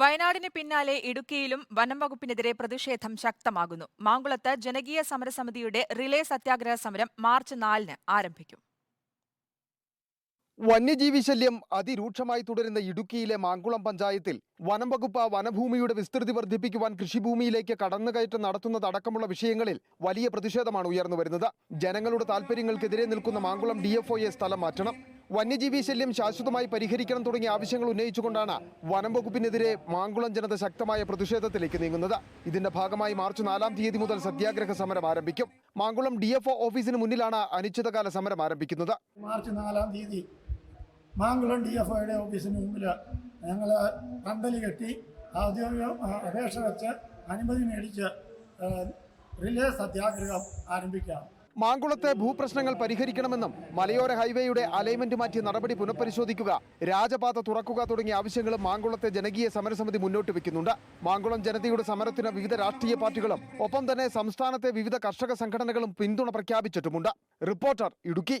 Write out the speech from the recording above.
വയനാടിന് പിന്നാലെ ഇടുക്കിയിലും വനം വകുപ്പിനെതിരെ പ്രതിഷേധം ശക്തമാകുന്നു. മാങ്കുളത്ത് ജനകീയ സമരസമിതിയുടെ റിലേ സത്യാഗ്രഹ സമരം മാർച്ച് നാലിന് ആരംഭിക്കും. വന്യജീവി ശല്യം അതിരൂക്ഷമായി തുടരുന്ന ഇടുക്കിയിലെ മാങ്കുളം പഞ്ചായത്തിൽ വനം വകുപ്പ് വനഭൂമിയുടെ വിസ്തൃതി വർദ്ധിപ്പിക്കുവാൻ കൃഷിഭൂമിയിലേക്ക് കടന്നുകയറ്റം നടത്തുന്നതടക്കമുള്ള വിഷയങ്ങളിൽ വലിയ പ്രതിഷേധമാണ് ഉയർന്നു വരുന്നത് ജനങ്ങളുടെ താൽപര്യങ്ങൾക്കെതിരെ നിൽക്കുന്ന മാങ്കുളം ഡി സ്ഥലം മാറ്റണം. വന്യജീവി ശല്യം ശാശ്വതമായി പരിഹരിക്കണം തുടങ്ങിയ ആവശ്യങ്ങൾ ഉന്നയിച്ചുകൊണ്ടാണ് വനം വകുപ്പിനെതിരെ മാങ്കുളം ജനത ശക്തമായ പ്രതിഷേധത്തിലേക്ക് നീങ്ങുന്നത്. ഇതിന്റെ ഭാഗമായി മാർച്ച് നാലാം തീയതി മുതൽ സത്യാഗ്രഹ സമരം ആരംഭിക്കും. മാങ്കുളം ഡി ഓഫീസിന് മുന്നിലാണ് അനിശ്ചിതകാല സമരം ആരംഭിക്കുന്നത്. മാർച്ച് നാലാം തീയതി മാങ്കുളം ഡി എഫ് ഒയുടെ ഓഫീസിന് മുമ്പിൽ ഞങ്ങൾ പന്തലി കെട്ടി ഔദ്യോഗിക അപേക്ഷ വെച്ച് അനുമതി മേടിച്ച് റിലേ സത്യാഗ്രഹം ആരംഭിക്കാം. മാങ്കുളത്തെ ഭൂപ്രശ്നങ്ങൾ പരിഹരിക്കണമെന്നും മലയോര ഹൈവേയുടെ അലൈൻമെന്റ് മാറ്റി നടപടി പുനഃപരിശോധിക്കുക രാജപാത തുറക്കുക തുടങ്ങിയ ആവശ്യങ്ങളും മാങ്കുളത്തെ ജനകീയ സമരസമിതി മുന്നോട്ട് വെക്കുന്നുണ്ട്. മാങ്കുളം ജനതയുടെ സമരത്തിന് വിവിധ രാഷ്ട്രീയ പാർട്ടികളും ഒപ്പം തന്നെ സംസ്ഥാനത്തെ വിവിധ കർഷക സംഘടനകളും പിന്തുണ പ്രഖ്യാപിച്ചിട്ടുമുണ്ട്. റിപ്പോർട്ടർ ഇടുക്കി.